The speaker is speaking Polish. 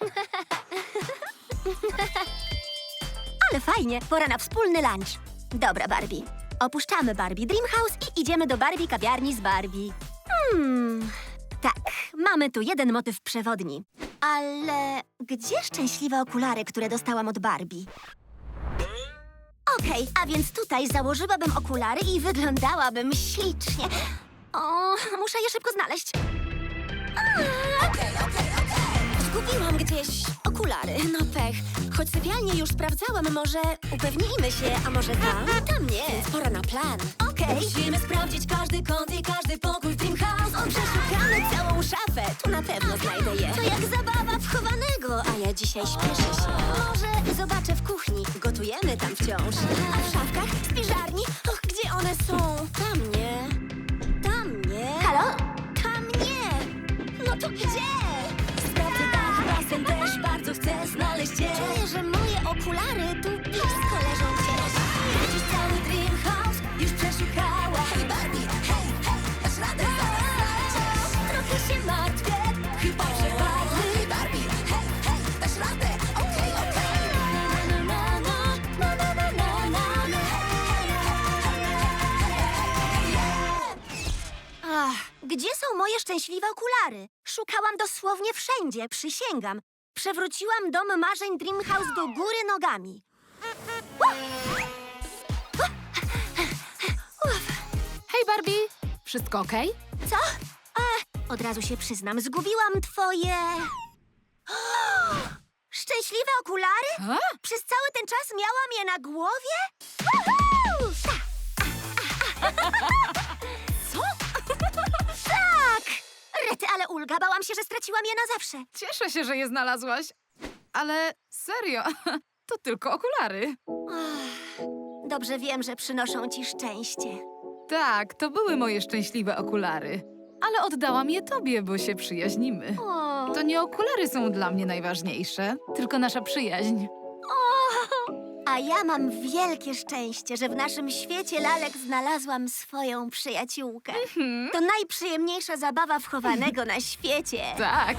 Ale fajnie, pora na wspólny lunch. Dobra, Barbie. Opuszczamy Barbie Dreamhouse i idziemy do Barbie kawiarni z Barbie. Hmm, tak, mamy tu jeden motyw przewodni. Ale gdzie szczęśliwe okulary, które dostałam od Barbie? Okej, a więc tutaj założyłabym okulary i wyglądałabym ślicznie. O, muszę je szybko znaleźć. Zgubiłam gdzieś okulary, no pech. Choć sypialnię już sprawdzałam, może upewnijmy się, a może tam? Tam nie. Więc pora na plan. Okej. Musimy sprawdzić każdy kąt i każdy pokój w Dreamhouse. O, przeszukamy całą szafę, tu na pewno znajdę je. To jak zabawa wchowanego, a ja dzisiaj śpieszę się. Może zobaczę w kuchni, gotujemy tam wciąż. A w szafkach, w spiżarni, och, gdzie one są? Tam nie. Tam nie. Halo? Tam nie. No to gdzie? znaleźć cię. Czuję, że moje okulary tu blisko leżą Widzisz cały dream house, już przeszukała. Hej Barbie, hej, hej, radę znaleźć Trochę się martwię, chyba gdzie są moje szczęśliwe okulary? Szukałam dosłownie wszędzie, przysięgam. Przewróciłam dom marzeń Dreamhouse do góry nogami. Hej Barbie, wszystko okej? Co? A, od razu się przyznam, zgubiłam twoje... Szczęśliwe okulary? A? Przez cały ten czas miałam je na głowie? bałam się, że straciłam je na zawsze. Cieszę się, że je znalazłaś. Ale serio, to tylko okulary. Dobrze wiem, że przynoszą ci szczęście. Tak, to były moje szczęśliwe okulary. Ale oddałam je tobie, bo się przyjaźnimy. O, To nie okulary są dla mnie najważniejsze, tylko nasza przyjaźń. A ja mam wielkie szczęście, że w naszym świecie lalek znalazłam swoją przyjaciółkę. To najprzyjemniejsza zabawa wchowanego na świecie. Tak.